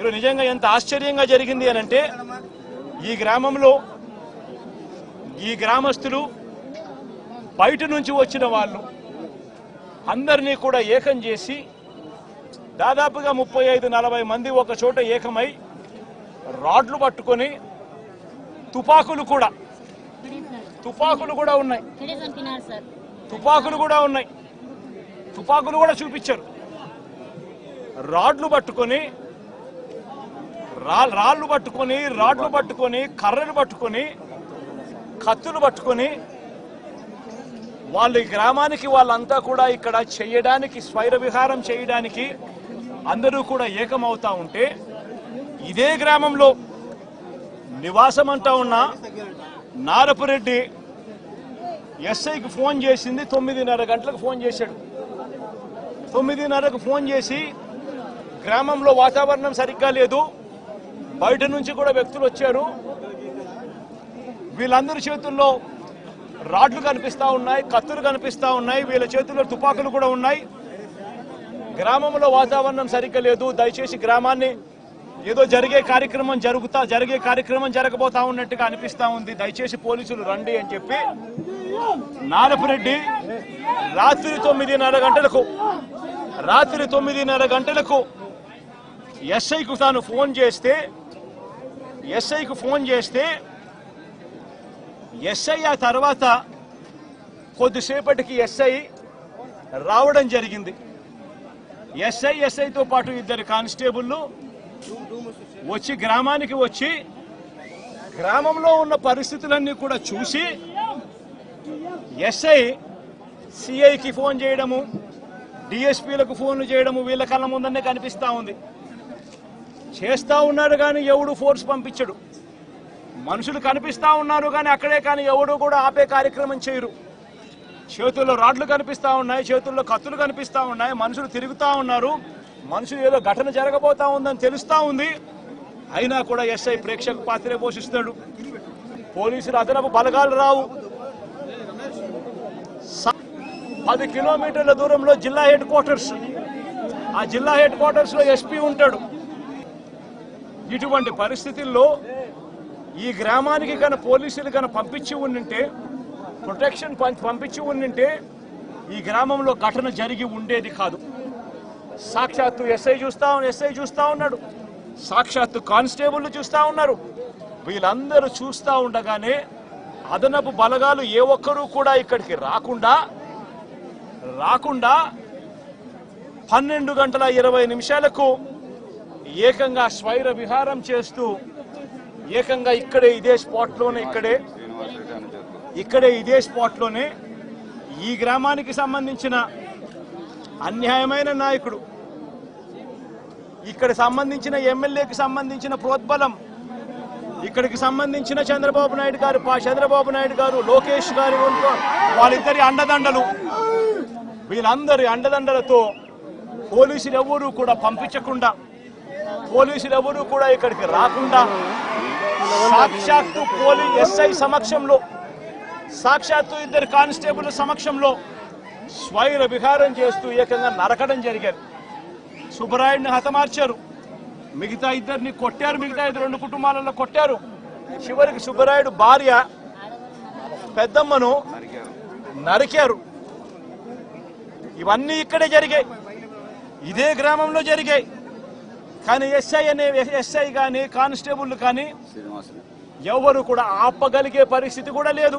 ఈరోజు నిజంగా ఎంత ఆశ్చర్యంగా జరిగింది అని అంటే ఈ గ్రామంలో ఈ గ్రామస్తులు బయట నుంచి వచ్చిన వాళ్ళు అందరినీ కూడా ఏకం చేసి దాదాపుగా ముప్పై ఐదు నలభై మంది ఒక చోట ఏకమై రాడ్లు పట్టుకొని తుపాకులు కూడా తుపాకులు కూడా ఉన్నాయి. తుపాకులు కూడా ఉన్నాయి. తుపాకులు కూడా చూపించారు. రాడ్లు పట్టుకొని రాళ్ళు పట్టుకొని రాడ్లు పట్టుకొని కర్రలు పట్టుకొని కత్తులు పట్టుకొని వాళ్ళ గ్రామానికి వాళ్ళంతా కూడా ఇక్కడ చేయడానికి స్వైర విహారం చేయడానికి అందరూ కూడా ఏకమవుతా ఉంటే ఇదే గ్రామంలో నివాసం అంటా ఉన్న నారపురెడ్డి ఎస్ఐకి ఫోన్ చేసింది తొమ్మిదిన్నర గంటలకు ఫోన్ చేశాడు. తొమ్మిదిన్నరకు ఫోన్ చేసి గ్రామంలో వాతావరణం సరిగ్గా లేదు బయట నుంచి కూడా వ్యక్తులు వచ్చారు. వీళ్ళందరి చేతుల్లో రాడ్లు కనిపిస్తూ ఉన్నాయి కత్తులు కనిపిస్తూ ఉన్నాయి వీళ్ళ చేతుల్లో తుపాకులు కూడా ఉన్నాయి. గ్రామంలో వాతావరణం సరిగ్గా లేదు. దయచేసి గ్రామాన్ని ఏదో జరిగే కార్యక్రమం జరుగుతా జరిగే కార్యక్రమం జరగబోతా ఉన్నట్టుగా అనిపిస్తూ ఉంది. దయచేసి పోలీసులు రండి అని చెప్పి నారపురెడ్డి రాత్రి తొమ్మిదిన్నర గంటలకు రాత్రి తొమ్మిదిన్నర గంటలకు ఎస్ఐకు తాను ఫోన్ చేస్తే ఎస్ఐకు ఫోన్ చేస్తే ఎస్ఐ ఆ తర్వాత కొద్దిసేపటికి ఎస్ఐ రావడం జరిగింది. ఎస్ఐ ఎస్ఐతో పాటు ఇద్దరు కానిస్టేబుళ్ళు వచ్చి గ్రామానికి వచ్చి గ్రామంలో ఉన్న పరిస్థితులన్నీ కూడా చూసి ఎస్ఐ సిఐకి ఫోన్ చేయడము డిఎస్పీలకు ఫోన్లు చేయడము వీళ్ళ కళ్ళ ముందనే కనిపిస్తూ ఉంది. చేస్తా ఉన్నారు కానీ ఎవడు ఫోర్స్ పంపించడు. మనుషులు కనిపిస్తా ఉన్నారు కానీ అక్కడే కానీ ఎవడు కూడా ఆపే కార్యక్రమం చేయరు. చేతుల్లో రాడ్లు కనిపిస్తా ఉన్నాయి చేతుల్లో కత్తులు కనిపిస్తూ ఉన్నాయి మనుషులు తిరుగుతూ ఉన్నారు. మనుషులు ఏదో ఘటన జరగబోతా ఉందని తెలుస్తూ ఉంది. అయినా కూడా ఎస్ఐ ప్రేక్షక పాత్రే పోషిస్తాడు పోలీసులు అదనపు బలగాలు రావు. స- పది కిలోమీటర్ల దూరంలో జిల్లా హెడ్ క్వార్టర్స్. ఆ జిల్లా హెడ్ క్వార్టర్స్లో ఎస్పీ ఉంటాడు. ఇటువంటి పరిస్థితుల్లో ఈ గ్రామానికి కన పోలీసులు కన పంపించి ఉండింటే ప్రొటెక్షన్ పంపించి ఉండింటే ఈ గ్రామంలో ఘటన జరిగి ఉండేది కాదు. సాక్షాత్తు ఎస్ఐ చూస్తా ఎస్ఐ చూస్తా ఉన్నాడు. సాక్షాత్తు కానిస్టేబుల్ చూస్తా ఉన్నారు. వీళ్ళందరూ చూస్తూ ఉండగానే అదనపు బలగాలు ఏ ఒక్కరూ కూడా ఇక్కడికి రాకుండా రాకుండా పన్నెండు గంటల ఇరవై నిమిషాలకు ఏకంగా స్వైర విహారం చేస్తూ ఏకంగా ఇక్కడే ఇదే స్పాట్లోనే ఇక్కడే ఇక్కడే ఇదే స్పాట్లోనే ఈ గ్రామానికి సంబంధించిన అన్యాయమైన నాయకుడు ఇక్కడ సంబంధించిన ఎమ్మెల్యేకి సంబంధించిన ప్రోద్బలం ఇక్కడికి సంబంధించిన చంద్రబాబు నాయుడు గారు పా- చంద్రబాబు నాయుడు గారు లోకేష్ గారు వాళ్ళిద్దరి అండదండలు. వీళ్ళందరి అండదండలతో పోలీసులు ఎవరూ కూడా పంపించకుండా పోలీసులు ఎవరూ కూడా ఇక్కడికి రాకుండా సాక్షాత్తు పోలీ ఎస్ఐ సమక్షంలో సాక్షాత్తు ఇద్దరు కానిస్టేబుల్ సమక్షంలో స్వైర విహారం చేస్తూ ఏకంగా నరకడం జరిగారు సుబ్బరాయుడిని హతమార్చారు. మిగతా ఇద్దరిని కొట్టారు. మిగతా ఇద్దరు రెండు కుటుంబాలలో కొట్టారు. చివరికి సుబ్బరాయుడు భార్య పెద్దమ్మను నరికారు. ఇవన్నీ ఇక్కడే జరిగాయి. ఇదే గ్రామంలో జరిగాయి. కానీ ఎస్ఐ అనే ఎస్ఐ కానీ కానిస్టేబుల్ కానీ ఎవరు కూడా ఆపగలిగే పరిస్థితి కూడా లేదు.